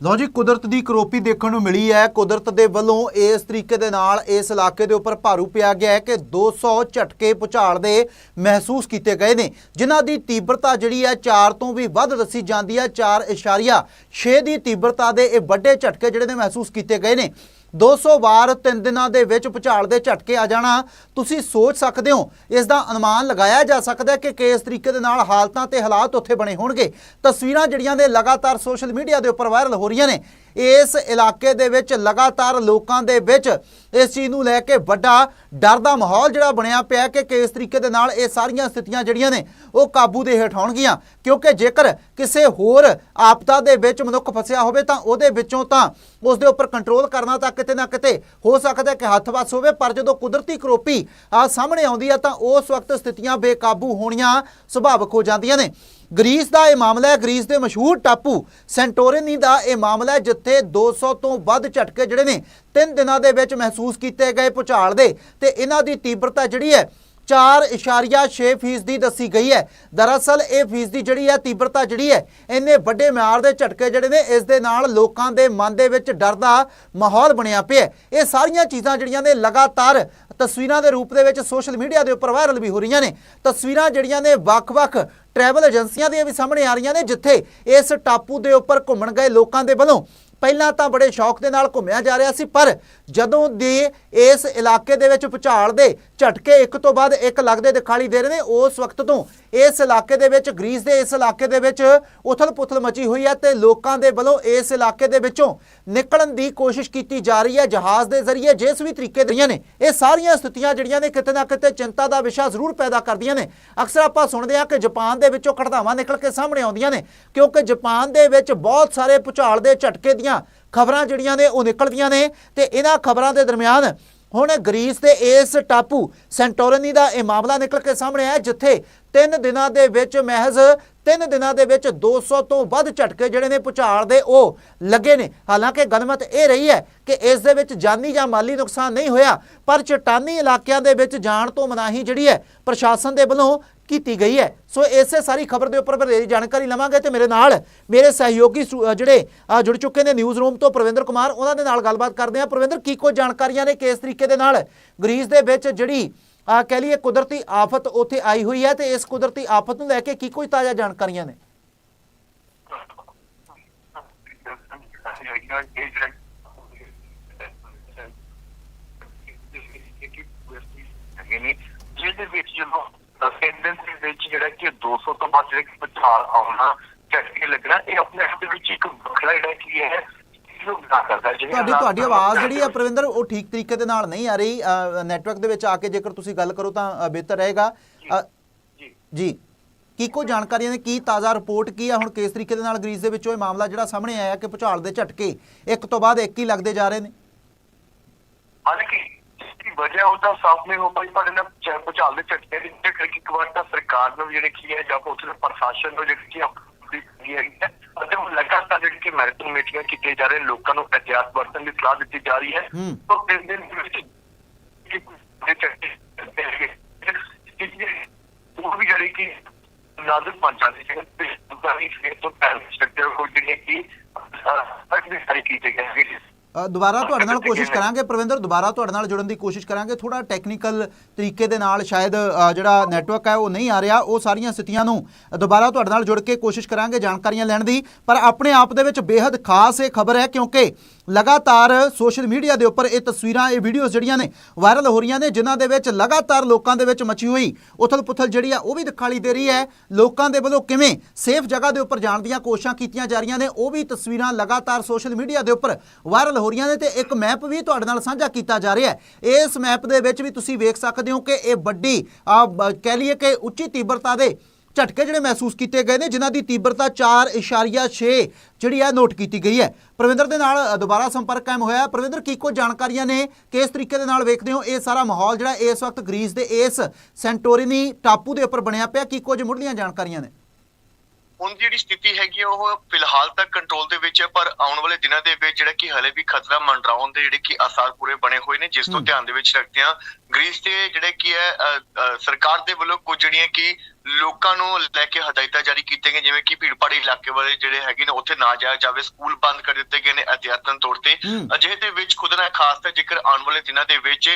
ਲਓ ਜੀ, ਕੁਦਰਤ ਦੀ ਕਰੋਪੀ ਦੇਖਣ ਨੂੰ ਮਿਲੀ ਹੈ। ਕੁਦਰਤ ਦੇ ਵੱਲੋਂ ਇਸ ਤਰੀਕੇ ਦੇ ਨਾਲ ਇਸ ਇਲਾਕੇ ਦੇ ਉੱਪਰ ਭਾਰੂ ਪਿਆ ਗਿਆ ਹੈ ਕਿ 200 ਝਟਕੇ ਭੁਚਾਲ ਦੇ ਮਹਿਸੂਸ ਕੀਤੇ ਗਏ ਨੇ। ਜਿਨ੍ਹਾਂ ਦੀ ਤੀਬਰਤਾ ਜਿਹੜੀ ਹੈ 4 ਤੋਂ ਵੀ ਵੱਧ ਦੱਸੀ ਜਾਂਦੀ ਹੈ। 4.6 ਦੀ ਤੀਬਰਤਾ ਦੇ ਇਹ ਵੱਡੇ ਝਟਕੇ ਜਿਹੜੇ ਨੇ ਮਹਿਸੂਸ ਕੀਤੇ ਗਏ ਨੇ। 200 ਵਾਰ 3 ਦਿਨਾਂ ਦੇ ਵਿੱਚ ਭੁਚਾਲ ਦੇ ਝਟਕੇ ਆ ਜਾਣਾ। ਤੁਸੀਂ ਸੋਚ ਸਕਦੇ ਹੋ, ਇਸ ਦਾ ਅਨੁਮਾਨ ਲਗਾਇਆ ਜਾ ਸਕਦਾ ਹੈ ਕਿ ਕਿਸ ਤਰੀਕੇ ਦੇ ਨਾਲ ਹਾਲਤਾਂ ਤੇ ਹਾਲਾਤ ਉੱਥੇ ਬਣੇ ਹੋਣਗੇ। ਤਸਵੀਰਾਂ ਜਿਹੜੀਆਂ ਨੇ ਲਗਾਤਾਰ ਸੋਸ਼ਲ ਮੀਡੀਆ ਦੇ ਉੱਪਰ ਵਾਇਰਲ ਹੋ ਰਹੀਆਂ ਨੇ। ਇਸ ਇਲਾਕੇ ਦੇ ਵਿੱਚ ਲਗਾਤਾਰ ਲੋਕਾਂ ਦੇ ਵਿੱਚ ਇਸ ਚੀਜ਼ ਨੂੰ ਲੈ ਕੇ ਵੱਡਾ ਡਰ ਦਾ ਮਾਹੌਲ ਜਿਹੜਾ ਬਣਿਆ ਪਿਆ ਕਿ ਕਿਸ ਤਰੀਕੇ ਦੇ ਨਾਲ ਇਹ ਸਾਰੀਆਂ ਸਥਿਤੀਆਂ ਜਿਹੜੀਆਂ ਨੇ ਉਹ ਕਾਬੂ ਦੇ ਹੇਠ ਆਉਣਗੀਆਂ। ਕਿਉਂਕਿ ਜੇਕਰ ਕਿਸੇ ਹੋਰ ਆਪਦਾ ਦੇ ਵਿੱਚ ਮਨੁੱਖ ਫਸਿਆ ਹੋਵੇ ਤਾਂ ਉਹਦੇ ਵਿੱਚੋਂ ਤਾਂ ਉਸ ਦੇ ਉੱਪਰ ਕੰਟਰੋਲ ਕਰਨਾ ਤਾਂ ਕਿਤੇ ਨਾ ਕਿਤੇ ਹੋ ਸਕਦਾ ਕਿ ਹੱਥ ਵੱਸ ਹੋਵੇ, ਪਰ ਜਦੋਂ ਕੁਦਰਤੀ ਕਰੋਪੀ ਆ ਸਾਹਮਣੇ ਆਉਂਦੀ ਹੈ ਤਾਂ ਉਸ ਵਕਤ ਸਥਿਤੀਆਂ ਬੇਕਾਬੂ ਹੋਣੀਆਂ ਸੁਭਾਵਿਕ ਹੋ ਜਾਂਦੀਆਂ ਨੇ। ਗ੍ਰੀਸ ਦਾ ਇਹ ਮਾਮਲਾ ਹੈ, ਗ੍ਰੀਸ ਦੇ ਮਸ਼ਹੂਰ ਟਾਪੂ ਸੈਂਟੋਰਿਨੀ ਦਾ ਇਹ ਮਾਮਲਾ ਹੈ, ਜਿੱਥੇ 200 ਤੋਂ ਵੱਧ ਝਟਕੇ ਜਿਹੜੇ ਨੇ ਤਿੰਨ ਦਿਨਾਂ ਦੇ ਵਿੱਚ ਮਹਿਸੂਸ ਕੀਤੇ ਗਏ ਭੁਚਾਲ ਦੇ ਤੇ ਇਹਨਾਂ ਦੀ ਤੀਬਰਤਾ ਜਿਹੜੀ ਹੈ 4.6 ਫੀਸਦੀ ਦੱਸੀ ਗਈ ਹੈ। ਦਰਅਸਲ ਇਹ ਫੀਸਦੀ ਜਿਹੜੀ ਹੈ, ਤੀਬਰਤਾ ਜਿਹੜੀ ਹੈ, ਇੰਨੇ ਵੱਡੇ ਮਿਆਰ ਦੇ ਝਟਕੇ ਜਿਹੜੇ ਨੇ, ਇਸ ਦੇ ਨਾਲ ਲੋਕਾਂ ਦੇ ਮਨ ਦੇ ਵਿੱਚ ਡਰ ਦਾ ਮਾਹੌਲ ਬਣਿਆ ਪਿਆ ਇਹ ਸਾਰੀਆਂ ਚੀਜ਼ਾਂ ਜਿਹੜੀਆਂ ਨੇ ਲਗਾਤਾਰ ਤਸਵੀਰਾਂ ਦੇ ਰੂਪ ਦੇ ਵਿੱਚ ਸੋਸ਼ਲ ਮੀਡੀਆ ਦੇ ਉੱਪਰ ਵਾਇਰਲ ਵੀ ਹੋ ਰਹੀਆਂ ਨੇ। ਤਸਵੀਰਾਂ ਜਿਹੜੀਆਂ ਨੇ ਵੱਖ-ਵੱਖ ਟਰੈਵਲ ਏਜੰਸੀਆਂ ਦੀਆਂ ਵੀ ਸਾਹਮਣੇ ਆ ਰਹੀਆਂ ਨੇ, ਜਿੱਥੇ ਇਸ ਟਾਪੂ ਦੇ ਉੱਪਰ ਘੁੰਮਣ ਗਏ ਲੋਕਾਂ ਦੇ ਵੱਲੋਂ ਪਹਿਲਾਂ ਤਾਂ ਬੜੇ ਸ਼ੌਕ ਦੇ ਨਾਲ ਘੁੰਮਿਆ ਜਾ ਰਿਹਾ ਸੀ, ਪਰ ਜਦੋਂ ਦੇ ਇਸ ਇਲਾਕੇ ਦੇ ਵਿੱਚ ਭੁਚਾਲ ਦੇ ਝਟਕੇ ਇੱਕ ਤੋਂ ਬਾਅਦ ਇੱਕ ਲੱਗਦੇ ਦਿਖਾਈ ਦੇ ਰਹੇ ਨੇ ਉਸ ਵਕਤ ਤੋਂ। ਇਸ ਇਲਾਕੇ ਦੇ ਵਿੱਚ, ਗ੍ਰੀਸ ਦੇ ਇਸ ਇਲਾਕੇ ਦੇ ਵਿੱਚ ਉਥਲ-ਪੁਥਲ ਮਚੀ ਹੋਈ ਹੈ ਤੇ ਲੋਕਾਂ ਦੇ ਵੱਲੋਂ ਇਸ ਇਲਾਕੇ ਦੇ ਵਿੱਚੋਂ ਨਿਕਲਣ ਦੀ ਕੋਸ਼ਿਸ਼ ਕੀਤੀ ਜਾ ਰਹੀ ਹੈ ਜਹਾਜ਼ ਦੇ ਜ਼ਰੀਏ, ਜਿਸ ਵੀ ਤਰੀਕੇ ਦੀਆਂ ਨੇ, ਇਹ ਸਾਰੀਆਂ ਸਥਿਤੀਆਂ ਜਿਹੜੀਆਂ ਨੇ ਕਿਤੇ ਨਾ ਕਿਤੇ ਚਿੰਤਾ ਦਾ ਵਿਸ਼ਾ ਜ਼ਰੂਰ ਪੈਦਾ ਕਰਦੀਆਂ ਨੇ। ਅਕਸਰ ਆਪਾਂ ਸੁਣਦੇ ਹਾਂ ਕਿ ਜਾਪਾਨ ਦੇ ਵਿੱਚੋਂ ਘਟਨਾਵਾਂ ਨਿਕਲ ਕੇ ਸਾਹਮਣੇ ਆਉਂਦੀਆਂ ਨੇ, ਕਿਉਂਕਿ ਜਾਪਾਨ ਦੇ ਵਿੱਚ ਬਹੁਤ ਸਾਰੇ ਭੁਚਾਲ ਦੇ ਝਟਕੇ ਦੀਆਂ ਖਬਰਾਂ ਜਿਹੜੀਆਂ ਨੇ ਉਹ ਨਿਕਲਦੀਆਂ ਨੇ ਤੇ ਇਹਨਾਂ ਖਬਰਾਂ ਦੇ ਦਰਮਿਆਨ ਹੁਣ ਗ੍ਰੀਸ ਦੇ ਇਸ ਟਾਪੂ ਸੈਂਟੋਰਨੀ ਦਾ ਇਹ ਮਾਮਲਾ ਨਿਕਲ ਕੇ ਸਾਹਮਣੇ ਆਇਆ, ਜਿੱਥੇ ਤਿੰਨ ਦਿਨਾਂ ਦੇ ਵਿੱਚ ਮਹਿਜ਼ ਤਿੰਨ ਦਿਨਾਂ ਦੇ ਵਿੱਚ 200 ਤੋਂ ਵੱਧ ਝਟਕੇ ਜਿਹੜੇ ਨੇ ਭੁਚਾਲ ਦੇ ਉਹ ਲੱਗੇ ਨੇ। ਹਾਲਾਂਕਿ ਗਨਮਤ ਇਹ ਰਹੀ ਹੈ ਕਿ ਇਸ ਦੇ ਵਿੱਚ ਜਾਨੀ ਜਾਂ ਮਾਲੀ ਨੁਕਸਾਨ ਨਹੀਂ ਹੋਇਆ, ਪਰ ਚਟਾਨੀ ਇਲਾਕਿਆਂ ਦੇ ਵਿੱਚ ਜਾਣ ਤੋਂ ਮਨਾਹੀ ਜਿਹੜੀ ਹੈ, ਪ੍ਰਸ਼ਾਸਨ ਦੇ ਵੱਲੋਂ ਕੀਤੀ ਗਈ ਹੈ। ਸੋ ਇਸੇ ਸਾਰੀ ਖਬਰ ਦੇ ਉੱਪਰ ਵਧੇਰੀ ਜਾਣਕਾਰੀ ਲਵਾਂਗੇ ਤੇ ਮੇਰੇ ਨਾਲ ਮੇਰੇ ਸਹਿਯੋਗੀ ਜਿਹੜੇ ਜੁੜ ਚੁੱਕੇ ਨੇ ਨਿਊਜ਼ ਰੂਮ ਤੋਂ ਪ੍ਰਵਿੰਦਰ ਕੁਮਾਰ, ਉਹਨਾਂ ਦੇ ਨਾਲ ਗੱਲਬਾਤ ਕਰਦੇ ਹਾਂ। ਪ੍ਰਵਿੰਦਰ, ਕੀ ਕੁਝ ਜਾਣਕਾਰੀਆਂ ਨੇ ਕਿਸ ਤਰੀਕੇ ਦੇ ਨਾਲ? ਗ੍ਰੀਸ ਦੇ ਵਿੱਚ ਜਿਹੜੀ ਕਹਿ ਲਈਏ ਕੁਦਰਤੀ ਆਫਤ ਉੱਥੇ ਆਈ ਹੋਈ ਹੈ ਤੇ ਇਸ ਕੁਦਰਤੀ ਆਫਤ ਨੂੰ ਲੈ ਕੇ ਕੀ ਕੁਝ ਤਾਜ਼ਾ ਜਾਣਕਾਰੀਆਂ ਨੇ ਜਿਹਦੇ ਵਿੱਚ ਜਦੋਂ ਅਟੈਂਡੈਂਸ ਦੇ ਵਿੱਚ ਜਿਹੜਾ ਕਿ 200 ਤੋਂ ਵੱਧ ਜਿਹੜੇ ਕਿ ਪਛਾਣ ਆਉਣਾ ਝਟਕੇ ਲੱਗਣਾ ਇਹ ਆਪਣੇ ਆਪ ਦੇ ਵਿੱਚ ਇੱਕ ਵੱਖਰਾ ਜਿਹੜਾ ਕੀ ਹੈ ਤੁਹਾਡੀ ਤੁਹਾਡੀ ਆਵਾਜ਼ ਜਿਹੜੀ ਹੈ ਪ੍ਰਵਿੰਦਰ ਉਹ ਠੀਕ ਤਰੀਕੇ ਦੇ ਨਾਲ ਨਹੀਂ ਆ ਰਹੀ। ਨੈਟਵਰਕ ਦੇ ਵਿੱਚ ਆ ਕੇ ਜੇਕਰ ਤੁਸੀਂ ਗੱਲ ਕਰੋ ਤਾਂ ਬਿਹਤਰ ਰਹੇਗਾ। ਜੀ। ਜੀ। ਕੀ ਕੋ ਜਾਣਕਾਰੀਆਂ ਨੇ? ਕੀ ਤਾਜ਼ਾ ਰਿਪੋਰਟ ਕੀ ਆ? ਹੁਣ ਕਿਸ ਤਰੀਕੇ ਦੇ ਨਾਲ ਗ੍ਰੀਸ ਦੇ ਵਿੱਚੋਂ ਇਹ ਮਾਮਲਾ ਜਿਹੜਾ ਸਾਹਮਣੇ ਆਇਆ ਕਿ ਭੁਚਾਲ ਦੇ ਝਟਕੇ ਇੱਕ ਤੋਂ ਬਾਅਦ ਇੱਕ ਹੀ ਲੱਗਦੇ ਜਾ ਰਹੇ ਨੇ? ਹਾਲਾਂਕਿ ਵਜ੍ਹਾ ਉਹਦਾ ਸਾਫ਼ ਨਹੀਂ ਹੋ ਪਾਈ ਪਰ ਇਹਨਾਂ ਚ- ਭੁਚਾਲ ਦੇ ਝਟਕੇ ਦੀ ਜਿਹੜੇ ਕਿ ਇੱਕ ਵਾਰ ਤਾਂ ਸਰਕਾਰ ਨੂੰ ਜਿਹੜੇ ਕੀ ਹੈ ਜਾਂ ਉੱਥੇ ਦੇ ਪ੍ਰਸ਼ਾਸਨ ਨੂੰ ਜਿਹੜੀ ਕੀ ਆਪਣੀ ਕੀ ਹੈਗੀ ਹੈ ਅਤੇ ਉਹ ਲਗਾਤਾਰ ਜਿਹੜੀ ਕਿ ਮੈਰਾਥਨ ਮੀਟਿੰਗਾਂ ਕੀਤੀਆਂ ਜਾ ਰਹੇ ਲੋਕਾਂ ਨੂੰ ਅਧਿਆਤ ਵਰਤਨ ਦੀ ਸਲਾਹ ਦਿੱਤੀ ਜਾ ਰਹੀ ਹੈ ਹੂੰ। ਤਾਂ ਤਿੰਨ ਦਿਨ ਦੇ ਵਿੱਚ ਕਿ ਦੇ ਝਟਕੇ ਹੈਗੇ। ਕਿ ਉਹ ਵੀ ਜਿਹੜੀ ਕਿ ਨਾਜ਼ਰ ਪਹੁੰਚਾਉਂਦੇ ਸੀ ਤੇ ਦੁਕਾਨੀ ਫੇਰ ਤੋਂ ਪੈਰ ਸਟਰਕਚਰ ਕੋ ਜਿਹੜੀ ਕਿ ਅਜੇ ਸਾਰੀ ਕੀਤੀ ਗਈ ਹੈ ਦੁਬਾਰਾ ਤੁਹਾਡੇ ਨਾਲ ਕੋਸ਼ਿਸ਼ ਕਰਾਂਗੇ ਪ੍ਰਵਿੰਦਰ ਦੁਬਾਰਾ ਤੁਹਾਡੇ ਨਾਲ ਜੁੜਨ ਦੀ ਕੋਸ਼ਿਸ਼ ਕਰਾਂਗੇ। ਥੋੜਾ ਟੈਕਨੀਕਲ ਤਰੀਕੇ ਦੇ ਨਾਲ ਸ਼ਾਇਦ ਜਿਹੜਾ ਨੈਟਵਰਕ ਹੈ ਉਹ ਨਹੀਂ ਆ ਰਿਹਾ। ਉਹ ਸਾਰੀਆਂ ਸਥਿਤੀਆਂ ਨੂੰ ਦੁਬਾਰਾ ਤੁਹਾਡੇ ਨਾਲ ਜੁੜ ਕੇ ਕੋਸ਼ਿਸ਼ ਕਰਾਂਗੇ ਜਾਣਕਾਰੀਆਂ ਲੈਣ ਦੀ। ਪਰ ਆਪਣੇ ਆਪ ਦੇ ਵਿੱਚ ਬੇहद ਖਾਸ ਇਹ ਖਬਰ ਹੈ ਕਿਉਂਕਿ ਲਗਾਤਾਰ ਸੋਸ਼ਲ ਮੀਡੀਆ ਦੇ ਉੱਪਰ ਇਹ ਤਸਵੀਰਾਂ, ਇਹ ਵੀਡੀਓਜ਼ ਜਿਹੜੀਆਂ ਨੇ ਵਾਇਰਲ ਹੋ ਰਹੀਆਂ ਨੇ, ਜਿਨ੍ਹਾਂ ਦੇ ਵਿੱਚ ਲਗਾਤਾਰ ਲੋਕਾਂ ਦੇ ਵਿੱਚ ਮਚੀ ਹੋਈ। ਉਥਲ-ਪੁਥਲ ਜਿਹੜੀ ਆ, ਉਹ ਵੀ ਦਿਖਾਈ ਦੇ ਰਹੀ ਹੈ। ਲੋਕਾਂ ਦੇ ਵੱਲੋਂ ਕਿਵੇਂ ਸੇਫ ਜਗ੍ਹਾ ਦੇ ਉੱਪਰ ਜਾਣ ਦੀਆਂ ਕੋਸ਼ਿਸ਼ਾਂ ਕੀਤੀਆਂ ਜਾ ਰਹੀਆਂ ਨੇ, ਉਹ ਵੀ ਤਸਵੀਰਾਂ ਲਗਾਤਾਰ ਸੋਸ਼ਲ ਮੀਡੀਆ ਦੇ ਉੱਪਰ ਵਾਇਰਲ ਹੋ ਰਹੀਆਂ ਨੇ ਤੇ ਇੱਕ ਮੈਪ ਵੀ ਤੁਹਾਡੇ ਨਾਲ ਸਾਂਝਾ ਕੀਤਾ ਜਾ ਰਿਹਾ ਹੈ। ਇਸ ਮੈਪ ਦੇ ਵਿੱਚ ਵੀ ਤੁਸੀਂ ਵੇਖ ਸਕਦੇ ਹੋ ਕਿ ਇਹ ਵੱਡੀ ਕਹਿ ਲਈਏ ਕਿ ਉੱਚੀ ਤੀਬਰਤਾ ਦੇ ਝਟਕੇ ਜਿਹੜੇ ਮਹਿਸੂਸ ਕੀਤੇ ਗਏ ਨੇ ਜਿਨ੍ਹਾਂ ਦੀ ਤੀਬਰਤਾ 4.6 ਜਿਹੜੀ ਹੈ ਨੋਟ ਕੀਤੀ ਗਈ ਹੈ। ਪ੍ਰਵਿੰਦਰ ਦੇ ਨਾਲ ਦੁਬਾਰਾ ਸੰਪਰਕ ਕਾਇਮ ਹੋਇਆ ਹੈ। ਪ੍ਰਵਿੰਦਰ ਕੀ ਕੁਝ ਜਾਣਕਾਰੀਆਂ ਨੇ? ਕਿਸ ਤਰੀਕੇ ਦੇ ਨਾਲ ਵੇਖਦੇ ਹੋ? ਇਹ ਸਾਰਾ ਮਾਹੌਲ ਜਿਹੜਾ ਇਸ ਵਕਤ ਗ੍ਰੀਸ ਦੇ ਇਸ ਸੈਂਟੋਰਿਨੀ ਟਾਪੂ ਦੇ ਉੱਪਰ ਬਣਿਆ ਪਿਆ ਕੀ ਕੁਝ ਮੁੱਢਲੀਆਂ ਜਾਣਕਾਰੀਆਂ ਨੇ? ਹੁਣ ਜਿਹੜੀ ਸਥਿਤੀ ਹੈਗੀ ਉਹ ਫਿਲਹਾਲ ਤੱਕ ਕੰਟਰੋਲ ਦੇ ਵਿੱਚ ਹੈ ਪਰ ਆਉਣ ਵਾਲੇ ਦਿਨਾਂ ਦੇ ਵਿੱਚ ਜਿਹੜਾ ਕਿ ਹਲੇ ਵੀ ਖਤਰਾ ਮੰਡਰਾਉਣ ਦੇ ਜਿਹੜੇ ਕਿ ਆਸਾਰ ਪੂਰੇ ਬਣੇ ਹੋਏ ਨੇ ਜਿਸ ਤੋਂ। ਧਿਆਨ ਦੇ ਵਿੱਚ ਰੱਖਦੇ ਆ ਗ੍ਰੀਸ ਦੇ ਜਿਹੜੇ ਕੀ ਹੈ ਸਰਕਾਰ ਦੇ ਵੱਲੋਂ ਕੁਝ ਜਿਹੜੀਆਂ ਕਿ ਲੋਕਾਂ ਨੂੰ ਲੈ ਕੇ ਹਦਾਇਤਾਂ ਜਾਰੀ ਕੀਤੀਆਂ ਗਈਆਂ ਜਿਵੇਂ ਕਿ ਭੀੜਪਾੜੀ ਇਲਾਕੇ ਵਾਲੇ ਜਿਹੜੇ ਹੈਗੇ ਨੇ ਉੱਥੇ ਨਾ ਜਾਇਆ ਜਾਵੇ ਸਕੂਲ ਬੰਦ ਕਰ ਦਿੱਤੇ ਗਏ ਨੇ ਅਧਿਆਤਨ ਤੌਰ ਤੇ। ਅਜਿਹੇ ਦੇ ਵਿੱਚ ਖੁਦ ਨਾਲ ਖਾਸ ਤਾਂ ਜੇਕਰ ਆਉਣ ਵਾਲੇ ਦਿਨਾਂ ਦੇ ਵਿੱਚ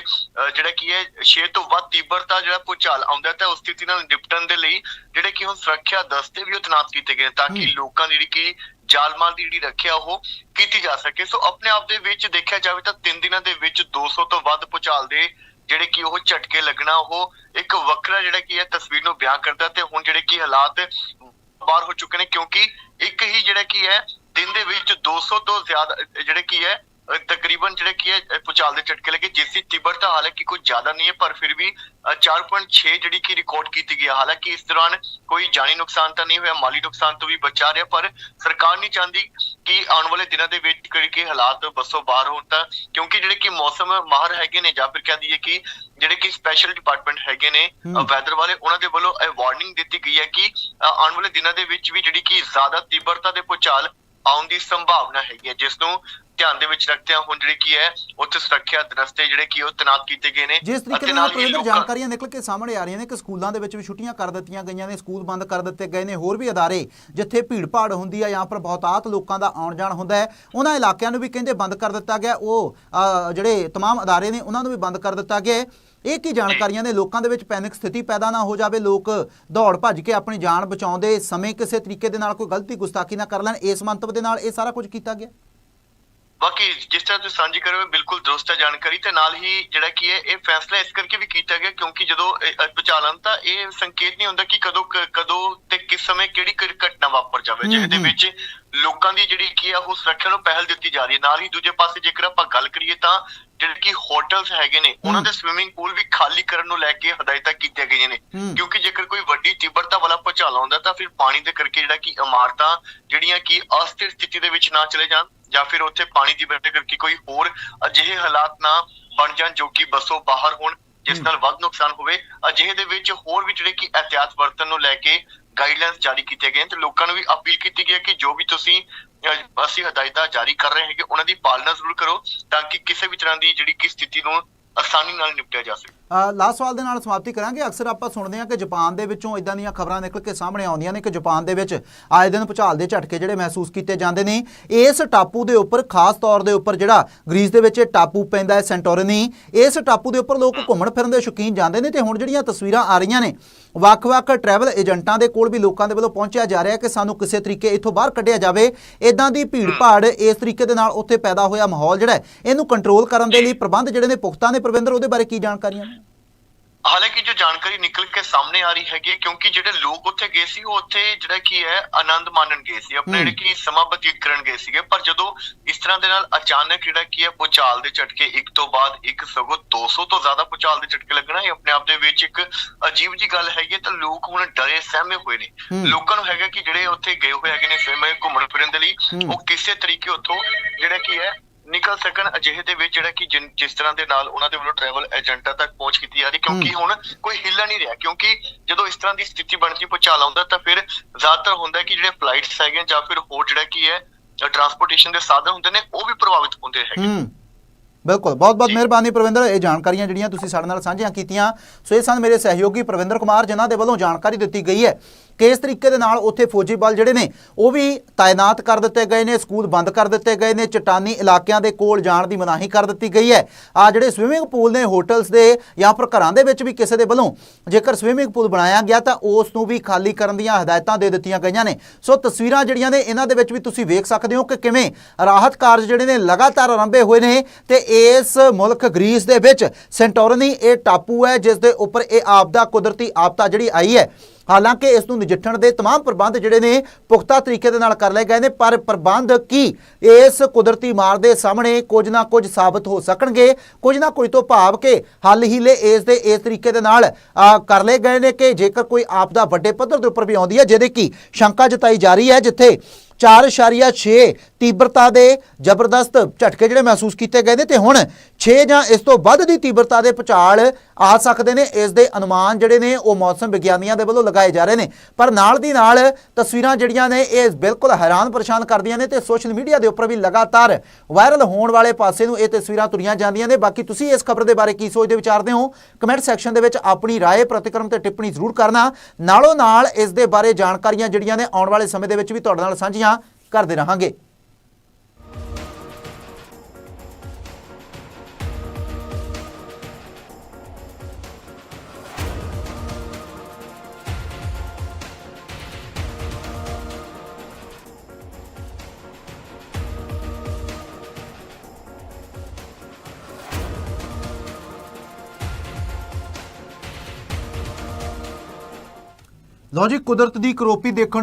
ਜਿਹੜਾ ਕੀ ਹੈ ਛੇ ਤੋਂ ਵੱਧ ਤੀਬਰਤਾ ਜਿਹੜਾ ਭੂਚਾਲ ਆਉਂਦਾ ਤਾਂ ਉਸ ਸਥਿਤੀ ਨਾਲ ਨਿਪਟਣ ਦੇ ਲਈ ਜਿਹੜੇ ਕਿ ਹੁਣ ਸੁਰੱਖਿਆ ਦਸਤੇ ਵੀ ਤੈਨਾਤ ਕੀਤੇ ਗਏ ਨੇ ਤਾਂ ਕਿ। ਲੋਕਾਂ ਦੀ ਜਿਹੜੀ ਕਿ ਜਾਲਮਾਲ ਦੀ ਜਿਹੜੀ ਰੱਖਿਆ ਉਹ ਕੀਤੀ ਜਾ ਸਕੇ ਸੋ ਆਪਣੇ ਆਪ ਦੇ ਵਿੱਚ ਦੇਖਿਆ ਜਾਵੇ ਤਾਂ ਤਿੰਨ ਦਿਨਾਂ ਦੇ ਵਿੱਚ 200 ਤੋਂ ਵੱਧ ਭੂਚਾਲ ਦੇ ਜਿਹੜੇ ਕਿ ਉਹ ਝਟਕੇ ਲੱਗਣਾ, ਉਹ ਇੱਕ ਵੱਖਰਾ ਜਿਹੜਾ ਕੀ ਹੈ ਤਸਵੀਰ ਨੂੰ ਬਿਆਨ ਕਰਦਾ ਤੇ ਹੁਣ ਜਿਹੜੇ ਕੀ ਹਾਲਾਤ ਬਾਹਰ ਹੋ ਚੁੱਕੇ ਨੇ ਕਿਉਂਕਿ ਇੱਕ ਹੀ ਜਿਹੜਾ ਕੀ ਹੈ ਦਿਨ ਦੇ ਵਿੱਚ 200 ਤੋਂ ਜ਼ਿਆਦਾ, ਜਿਹੜੇ ਕੀ ਹੈ ਤਕਰੀਬਨ ਜਿਹੜੇ ਕੀ ਹੈ ਭੂਚਾਲ ਦੇ ਝਟਕੇ ਲੱਗੇ ਜਿਸ ਦੀ ਤੀਬਰਤਾ ਹਾਲਾਂਕਿ ਕੁਝ ਜ਼ਿਆਦਾ ਨਹੀਂ ਹੈ ਪਰ ਫਿਰ ਵੀ ਅਹ 4.6 ਜਿਹੜੀ ਕਿ ਰਿਕਾਰਡ ਕੀਤੀ ਗਈ ਹਾਲਾਂਕਿ ਇਸ ਦੌਰਾਨ ਕੋਈ ਜਾਨੀ ਨੁਕਸਾਨ ਤਾਂ ਨਹੀਂ ਹੋਇਆ ਮਾਲੀ ਨੁਕਸਾਨ ਤੋਂ ਵੀ ਬਚਾ ਰਿਹਾ ਪਰ ਸਰਕਾਰ ਨਹੀਂ ਚਾਹੁੰਦੀ ਕਿ ਆਉਣ ਵਾਲੇ ਦਿਨਾਂ ਦੇ ਵਿੱਚ ਕੋਈ ਕਿ ਹਾਲਾਤ ਬੱਸੋਂ ਬਾਹਰ ਹੋਣ ਤਾਂ ਕਿਉਂਕਿ ਜਿਹੜੇ ਕਿ ਮੌਸਮ ਮਾਹਰ ਹੈਗੇ ਨੇ ਜਾਂ ਫਿਰ ਕਹਿ ਦਈਏ ਕਿ ਜਿਹੜੇ ਕਿ ਸਪੈਸ਼ਲ ਡਿਪਾਰਟਮੈਂਟ ਹੈਗੇ ਨੇ। ਵੈਦਰ ਵਾਲੇ ਉਹਨਾਂ ਦੇ ਵੱਲੋਂ ਇਹ ਵਾਰਨਿੰਗ ਦਿੱਤੀ ਗਈ ਹੈ ਕਿ ਆਉਣ ਵਾਲੇ ਦਿਨਾਂ ਦੇ ਵਿੱਚ ਵੀ ਜਿਹੜੀ ਕਿ ਜ਼ਿਆਦਾ ਤੀਬਰਤਾ ਦੇ ਭੂਚਾਲ ਆਉਣ ਦੀ ਸੰਭਾਵਨਾ ਹੈਗੀ ਹੈ ਜਿਸ ਨੂੰ ਧਿਆਨ ਦੇ ਵਿੱਚ ਰੱਖਦਿਆਂ ਹੁਣ ਜਿਹੜੀ ਕੀ ਹੈ ਉੱਥੇ ਸੁਰੱਖਿਆ ਦਸਤੇ ਜਿਹੜੇ ਕਿ ਉਹ ਤੈਨਾਤ ਕੀਤੇ ਗਏ ਨੇ ਜਿਸ ਤਰੀਕੇ ਅਤੇ ਦੇ ਨਾਲ ਹੀ ਪ੍ਰਵਿੰਦਰ ਲੋਕਾਂ- ਜਾਣਕਾਰੀਆਂ ਨਿਕਲ ਕੇ ਸਾਹਮਣੇ ਆ ਰਹੀਆਂ ਨੇ ਕਿ ਸਕੂਲਾਂ ਦੇ ਵਿੱਚ ਵੀ ਛੁੱਟੀਆਂ ਕਰ ਦਿੱਤੀਆਂ ਗਈਆਂ ਨੇ ਸਕੂਲ ਬੰਦ ਕਰ ਦਿੱਤੇ ਗਏ ਨੇ ਹੋਰ ਵੀ ਅਦਾਰੇ ਜਿੱਥੇ ਭੀੜ ਭਾੜ ਹੁੰਦੀ ਹੈ ਜਾਂ ਪਰ ਬਹੁਤਾਤ ਲੋਕਾਂ ਦਾ ਆਉਣ ਜਾਣ ਹੁੰਦਾ ਹੈ ਉਹਨਾਂ ਇਲਾਕਿਆਂ ਨੂੰ ਵੀ ਕਹਿੰਦੇ ਬੰਦ ਕਰ ਦਿੱਤਾ ਗਿਆ ਉਹ ਅ, ਜਿਹੜੇ तमाम ਅਦਾਰੇ ਨੇ ਉਹਨਾਂ ਨੂੰ ਵੀ ਬੰਦ ਕਰ ਦਿੱਤਾ ਗਿਆ ਹੈ। ਇਹ ਕੀ ਜਾਣਕਾਰੀਆਂ ਨੇ ਲੋਕਾਂ ਦੇ ਵਿੱਚ ਪੈਨਿਕ ਸਥਿਤੀ ਪੈਦਾ ਨਾ ਹੋ ਜਾਵੇ ਲੋਕ ਦੌੜ ਭੱਜ ਕੇ ਆਪਣੀ ਜਾਨ ਬਚਾਉਂਦੇ ਸਮੇਂ ਕਿਸੇ ਤਰੀਕੇ ਦੇ ਨਾਲ ਕੋਈ ਗਲਤੀ ਗੁਸਤਾਖੀ ਨਾ ਕਰ ਲੈਣ ਇਸ ਮੰਤਵ ਦੇ ਨਾਲ ਇਹ ਸਾਰਾ ਕੁਝ ਕੀਤਾ ਗਿਆ ਬਾਕੀ ਜਿਸ ਤਰ੍ਹਾਂ ਤੁਸੀਂ ਸਾਂਝੀ ਕਰੋ ਬਿਲਕੁਲ ਦਰੁਸਤ ਹੈ ਜਾਣਕਾਰੀ ਤੇ ਨਾਲ ਹੀ ਜਿਹੜਾ ਕੀ ਹੈ ਇਹ ਫੈਸਲਾ ਇਸ ਕਰਕੇ ਵੀ ਕੀਤਾ ਗਿਆ ਕਿਉਂਕਿ ਜਦੋਂ ਭੁਚਾਲਨ ਤਾਂ ਇਹ ਸੰਕੇਤ ਨਹੀਂ ਹੁੰਦਾ ਕਿ ਕਦੋਂ ਕਦੋਂ ਤੇ ਕਿਸ ਸਮੇਂ ਕਿਹੜੀ ਘਟਨਾ ਵਾਪਰ ਜਾਵੇ ਜਿਹਦੇ। ਵਿੱਚ ਲੋਕਾਂ ਦੀ ਜਿਹੜੀ ਕੀ ਆ ਉਹ ਸੁਰੱਖਿਆ ਨੂੰ ਪਹਿਲ ਦਿੱਤੀ ਜਾ ਰਹੀ ਹੈ ਨਾਲ ਹੀ ਦੂਜੇ ਪਾਸੇ ਜੇਕਰ ਆਪਾਂ ਗੱਲ ਕਰੀਏ ਤਾਂ ਜਿਹੜੇ ਕਿ ਹੋਟਲਸ ਹੈਗੇ ਨੇ ਉਹਨਾਂ। ਦੇ ਸਵਿਮਿੰਗ ਪੂਲ ਵੀ ਖਾਲੀ ਕਰਨ ਨੂੰ ਲੈ ਕੇ ਹਦਾਇਤਾਂ ਕੀਤੀਆਂ ਗਈਆਂ ਨੇ। ਕਿਉਂਕਿ ਜੇਕਰ ਕੋਈ ਵੱਡੀ ਤੀਬਰਤਾ ਵਾਲਾ ਭੁਚਾਲ ਆਉਂਦਾ ਤਾਂ ਫਿਰ ਪਾਣੀ ਦੇ ਕਰਕੇ ਜਿਹੜਾ ਕਿ ਇਮਾਰਤਾਂ ਜਿਹੜੀਆਂ ਕਿ ਅਸਥਿਰ ਸਥਿਤੀ ਦੇ ਵਿੱਚ ਨਾ ਚਲੇ ਜਾਣ ਜਾਂ ਫਿਰ ਉੱਥੇ ਪਾਣੀ ਦੀ ਵਜ੍ਹਾ ਕਰਕੇ ਕੋਈ ਹੋਰ ਅਜਿਹੇ ਹਾਲਾਤ ਨਾ ਬਣ ਜਾਣ ਜੋ ਕਿ ਬੱਸੋਂ ਬਾਹਰ ਹੋਣ ਜਿਸ ਹੂੰ। ਨਾਲ ਵੱਧ ਨੁਕਸਾਨ ਹੋਵੇ ਅਜਿਹੇ ਦੇ ਵਿੱਚ ਹੋਰ ਵੀ ਜਿਹੜੇ ਕਿ ਅਹਤਿਆਤ ਵਰਤਨ ਨੂੰ ਲੈ ਕੇ ਗਾਈਡਲਾਈਨਸ ਜਾਰੀ ਕੀਤੇ ਗਏ ਤੇ ਲੋਕਾਂ ਨੂੰ ਵੀ ਅਪੀਲ ਕੀਤੀ ਗਈ ਹੈ ਕਿ ਜੋ ਵੀ ਤੁਸੀਂ ਅਸੀਂ ਹਦਾਇਤਾਂ ਜਾਰੀ ਕਰ ਰਹੇ ਹੈਗੇ ਉਹਨਾਂ ਦੀ ਪਾਲਣਾ ਜ਼ਰੂਰ ਕਰੋ ਤਾਂ ਕਿ ਕਿਸੇ ਵੀ ਤਰ੍ਹਾਂ ਦੀ ਜਿਹੜੀ ਕਿ ਸਥਿਤੀ ਨੂੰ ਆਸਾਨੀ ਨਾਲ ਨਿਪਟਿਆ ਜਾ ਸਕੇ ਲਾਸਟ ਸਵਾਲ ਦੇ ਨਾਲ ਸਮਾਪਤੀ ਕਰਾਂਗੇ। ਅਕਸਰ ਆਪਾਂ ਸੁਣਦੇ ਹਾਂ ਕਿ ਜਾਪਾਨ ਦੇ ਵਿੱਚੋਂ ਇਦਾਂ ਦੀਆਂ ਖਬਰਾਂ ਨਿਕਲ ਕੇ ਸਾਹਮਣੇ ਆਉਂਦੀਆਂ ਨੇ ਕਿ ਜਾਪਾਨ ਦੇ ਵਿੱਚ ਆਏ ਦਿਨ ਭੁਚਾਲ ਦੇ ਝਟਕੇ ਜਿਹੜੇ ਮਹਿਸੂਸ ਕੀਤੇ ਜਾਂਦੇ ਨੇ। ਇਸ ਟਾਪੂ ਦੇ ਉੱਪਰ, ਖਾਸ ਤੌਰ ਦੇ ਉੱਪਰ ਜਿਹੜਾ ਗ੍ਰੀਸ ਦੇ ਵਿੱਚ ਟਾਪੂ ਪੈਂਦਾ ਹੈ, ਸੈਂਟੋਰਿਨੀ ਇਸ ਟਾਪੂ ਦੇ ਉੱਪਰ ਲੋਕ ਘੁੰਮਣ ਫਿਰਨ ਦੇ ਸ਼ੌਕੀਨ ਜਾਂਦੇ ਨੇ ਤੇ ਹੁਣ ਜਿਹੜੀਆਂ ਤਸਵੀਰਾਂ ਆ ਰਹੀਆਂ ਨੇ, ਵੱਖ-ਵੱਖ ਟਰੈਵਲ ਏਜੰਟਾਂ ਦੇ ਕੋਲ ਵੀ ਲੋਕਾਂ ਦੇ ਵੱਲੋਂ ਪਹੁੰਚਿਆ ਜਾ ਰਿਹਾ ਕਿ ਸਾਨੂੰ ਕਿਸੇ ਤਰੀਕੇ ਇੱਥੋਂ ਬਾਹਰ ਕੱਢਿਆ ਜਾਵੇ। ਇਦਾਂ ਦੀ ਭੀੜ ਭਾੜ ਇਸ ਤਰੀਕੇ ਦੇ ਨਾਲ ਉੱਥੇ ਪੈਦਾ ਹੋਇਆ ਮਾਹੌਲ ਜਿਹੜਾ ਇਹਨੂੰ ਕੰਟਰੋਲ ਕਰਨ ਦੇ ਲਈ ਪ੍ਰਬੰਧ ਜਿਹੜੇ ਨੇ ਪੁਖਤਾ ਨੇ। ਪ੍ਰਵਿੰਦਰ, ਉਹਦੇ ਬਾਰੇ ਕੀ ਜਾਣਕਾਰੀਆਂ ਨੇ? ਹਾਲਾਂਕਿ ਜੋ ਜਾਣਕਾਰੀ ਨਿਕਲ ਕੇ ਸਾਹਮਣੇ ਆ ਰਹੀ ਹੈਗੀ ਕਿਉਂਕਿ ਜਿਹੜੇ ਲੋਕ ਉੱਥੇ ਗਏ ਸੀ ਉਹ ਉੱਥੇ ਜਿਹੜਾ ਕੀ ਹੈ ਆਨੰਦ ਮਾਣਨ ਗਏ ਸੀ ਆਪਣੇ। ਜਿਹੜੇ ਕੀ ਸਮਾਂ ਬਤੀਤ ਕਰਨ ਗਏ ਸੀਗੇ ਪਰ ਜਦੋਂ ਇਸ ਤਰ੍ਹਾਂ ਦੇ ਨਾਲ ਅਚਾਨਕ ਜਿਹੜਾ ਕੀ ਹੈ ਭੂਚਾਲ ਦੇ ਝਟਕੇ ਇੱਕ ਤੋਂ ਬਾਅਦ ਇੱਕ ਸਗੋਂ 200 ਤੋਂ ਜ਼ਿਆਦਾ ਭੂਚਾਲ ਦੇ ਝਟਕੇ ਲੱਗਣਾ ਇਹ ਆਪਣੇ ਆਪ ਦੇ ਵਿੱਚ ਇੱਕ ਅਜੀਬ ਜੀ ਗੱਲ ਹੈਗੀ ਹੈ ਤਾਂ ਲੋਕ ਹੁਣ ਡਰੇ ਸਹਿਮੇ ਹੋਏ ਨੇ। ਲੋਕਾਂ ਨੂੰ ਹੈਗਾ ਕਿ ਜਿਹੜੇ ਉੱਥੇ ਗਏ ਹੋਏ ਹੈਗੇ ਨੇ ਸਹਿਮੇ ਘੁੰਮਣ ਫਿਰਨ ਦੇ ਲਈ। ਉਹ ਕਿਸੇ ਤਰੀਕੇ ਉੱਥੋਂ ਜਿਹੜਾ ਕੀ ਹੈ ਨਿਕਲ ਸਕਣ ਅਜਿਹੇ ਦੇ ਵਿੱਚ ਜਿਹੜਾ ਕਿ ਜਿਸ ਤਰ੍ਹਾਂ ਦੇ ਨਾਲ ਉਹਨਾਂ ਦੇ ਵੱਲੋਂ ਟਰੈਵਲ ਏਜੰਟਾਂ ਤੱਕ ਪਹੁੰਚ ਕੀਤੀ ਜਾ ਰਹੀ ਕਿਉਂਕਿ ਹੁਣ ਕੋਈ ਹਿੱਲਾ ਨਹੀਂ ਰਿਹਾ ਕਿਉਂਕਿ ਜਦੋਂ ਇਸ ਤਰ੍ਹਾਂ ਦੀ ਸਥਿਤੀ ਬਣਦੀ ਭੁਚਾਲ ਆਉਂਦਾ ਤਾਂ ਫਿਰ ਜ਼ਿਆਦਾਤਰ ਹੁੰਦਾ ਕਿ ਜਿਹੜੇ ਫਲਾਈਟਸ ਹੈਗੇ ਜਾਂ ਫਿਰ ਹੋਰ ਜਿਹੜਾ ਕੀ ਹੈ ਟਰਾਂਸਪੋਰਟੇਸ਼ਨ ਦੇ ਸਾਧਨ ਹੁੰਦੇ ਨੇ ਉਹ ਵੀ ਪ੍ਰਭਾਵਿਤ ਹੁੰਦੇ ਹੈਗੇ ਬਿਲਕੁਲ। ਬਹੁਤ ਬਹੁਤ ਮਿਹਰਬਾਨੀ ਪ੍ਰਵਿੰਦਰ ਇਹ ਜਾਣਕਾਰੀਆਂ ਜਿਹੜੀਆਂ ਤੁਸੀਂ ਸਾਡੇ ਨਾਲ ਸਾਂਝੀਆਂ ਕੀਤੀਆਂ। ਸੋ ਇਹ ਸਨ ਮੇਰੇ ਸਹਿਯੋਗੀ ਪ੍ਰਵਿੰਦਰ ਕੁਮਾਰ ਜਿਨ੍ਹਾਂ ਦੇ ਵੱਲੋਂ ਜਾਣਕਾਰੀ ਦਿੱਤੀ ਗਈ ਹੈ। ਕਿ ਇਸ ਤਰੀਕੇ ਦੇ ਨਾਲ ਉੱਥੇ ਫੌਜੀ ਬਲ ਜਿਹੜੇ ਨੇ, ਉਹ ਵੀ ਤਾਇਨਾਤ ਕਰ ਦਿੱਤੇ ਗਏ ਨੇ, ਸਕੂਲ ਬੰਦ ਕਰ ਦਿੱਤੇ ਗਏ ਨੇ, ਚਟਾਨੀ ਇਲਾਕਿਆਂ ਦੇ ਕੋਲ ਜਾਣ ਦੀ ਮਨਾਹੀ ਕਰ ਦਿੱਤੀ ਗਈ ਹੈ। ਆ ਜਿਹੜੇ ਸਵਿਮਿੰਗ ਪੂਲ ਨੇ ਹੋਟਲਸ ਦੇ ਜਾਂ ਫਿਰ ਘਰਾਂ ਦੇ ਵਿੱਚ ਵੀ ਕਿਸੇ ਦੇ ਵੱਲੋਂ ਜੇਕਰ ਸਵਿਮਿੰਗ ਪੂਲ ਬਣਾਇਆ ਗਿਆ ਤਾਂ ਉਸ ਨੂੰ ਵੀ ਖਾਲੀ ਕਰਨ ਦੀਆਂ ਹਦਾਇਤਾਂ ਦੇ ਦਿੱਤੀਆਂ ਗਈਆਂ ਨੇ। ਸੋ ਤਸਵੀਰਾਂ ਜਿਹੜੀਆਂ ਨੇ, ਇਹਨਾਂ ਦੇ ਵਿੱਚ ਵੀ ਤੁਸੀਂ ਵੇਖ ਸਕਦੇ ਹੋ ਕਿ ਕਿਵੇਂ ਰਾਹਤ ਕਾਰਜ ਜਿਹੜੇ ਨੇ ਲਗਾਤਾਰ ਆਰੰਭੇ ਹੋਏ ਨੇ ਤੇ ਇਸ ਮੁਲਕ ਗ੍ਰੀਸ ਦੇ ਵਿੱਚ ਸੈਂਟੋਰਨੀ ਇਹ ਟਾਪੂ ਹੈ, ਜਿਸ ਦੇ ਉੱਪਰ ਇਹ ਆਪਦਾ ਕੁਦਰਤੀ ਆਪਦਾ ਜਿਹੜੀ ਆਈ ਹੈ ਹਾਲਾਂਕਿ ਇਸ ਨੂੰ ਨਜਿੱਠਣ ਦੇ तमाम ਪ੍ਰਬੰਧ ਜਿਹੜੇ ਨੇ ਪੁਖਤਾ ਤਰੀਕੇ ਦੇ ਨਾਲ ਕਰ ਲਏ ਗਏ ਨੇ ਪਰ ਪ੍ਰਬੰਧ ਕੀ ਇਸ ਕੁਦਰਤੀ ਮਾਰ ਦੇ ਸਾਹਮਣੇ ਕੁਝ ਨਾ ਕੁਝ ਸਾਬਤ ਹੋ ਸਕਣਗੇ ਕੁਝ ਨਾ ਕੁਝ ਤੋਂ ਭਾਵ ਕਿ ਹੱਲ ਹੀਲੇ ਇਸ ਦੇ ਇਸ ਤਰੀਕੇ ਦੇ ਨਾਲ ਆ, ਕਰ ਲਏ ਗਏ ਨੇ ਕਿ ਜੇਕਰ ਕੋਈ ਆਪਦਾ ਵੱਡੇ ਪੱਧਰ ਦੇ ਉੱਪਰ ਵੀ ਆਉਂਦੀ ਹੈ ਜਿਹਦੇ ਕੀ ਸ਼ੰਕਾ ਜਤਾਈ ਜਾ ਰਹੀ ਹੈ ਜਿੱਥੇ 4.6 ਤੀਬਰਤਾ ਦੇ ਜ਼ਬਰਦਸਤ ਝਟਕੇ ਜਿਹੜੇ ਮਹਿਸੂਸ ਕੀਤੇ ਗਏ ਨੇ ਤੇ ਹੁਣ 6 ਜਾਂ ਇਸ ਤੋਂ ਵੱਧ ਦੀ ਤੀਬਰਤਾ ਦੇ ਭੁਚਾਲ ਆ ਸਕਦੇ ਨੇ, ਇਸ ਦੇ ਅਨੁਮਾਨ ਜਿਹੜੇ ਨੇ ਉਹ ਮੌਸਮ ਵਿਗਿਆਨੀਆਂ ਦੇ ਵੱਲੋਂ ਲਗਾਏ ਜਾ ਰਹੇ ਨੇ। ਪਰ ਨਾਲ ਦੀ ਨਾਲ ਤਸਵੀਰਾਂ ਜਿਹੜੀਆਂ ਨੇ, ਇਹ ਬਿਲਕੁਲ ਹੈਰਾਨ ਪਰੇਸ਼ਾਨ ਕਰਦੀਆਂ ਨੇ ਤੇ ਸੋਸ਼ਲ ਮੀਡੀਆ ਦੇ ਉੱਪਰ ਵੀ ਲਗਾਤਾਰ ਵਾਇਰਲ ਹੋਣ ਵਾਲੇ ਪਾਸੇ ਨੂੰ ਇਹ ਤਸਵੀਰਾਂ ਤੁਰੀਆਂ ਜਾਂਦੀਆਂ ਨੇ। ਬਾਕੀ ਤੁਸੀਂ ਇਸ ਖਬਰ ਦੇ ਬਾਰੇ ਕੀ ਸੋਚਦੇ ਵਿਚਾਰਦੇ ਹੋ? ਕਮੈਂਟ ਸੈਕਸ਼ਨ ਦੇ ਵਿੱਚ ਆਪਣੀ ਰਾਏ, ਪ੍ਰਤੀਕਰਮ ਤੇ ਟਿੱਪਣੀ ਜ਼ਰੂਰ ਕਰਨਾ। ਨਾਲੋਂ ਨਾਲ ਇਸ ਦੇ ਬਾਰੇ ਜਾਣਕਾਰੀਆਂ ਜਿਹੜੀਆਂ ਨੇ ਆਉਣ ਵਾਲੇ ਸਮੇਂ ਦੇ ਵਿੱਚ ਵੀ ਤੁਹਾਡੇ ਨਾਲ ਸਾਂਝੀਆਂ ਕਰਦੇ ਰਹਾਂਗੇ। ਲਓ ਜੀ ਕੁਦਰਤ ਦੀ ਕਰੋਪੀ ਦੇਖਣ ਨੂੰ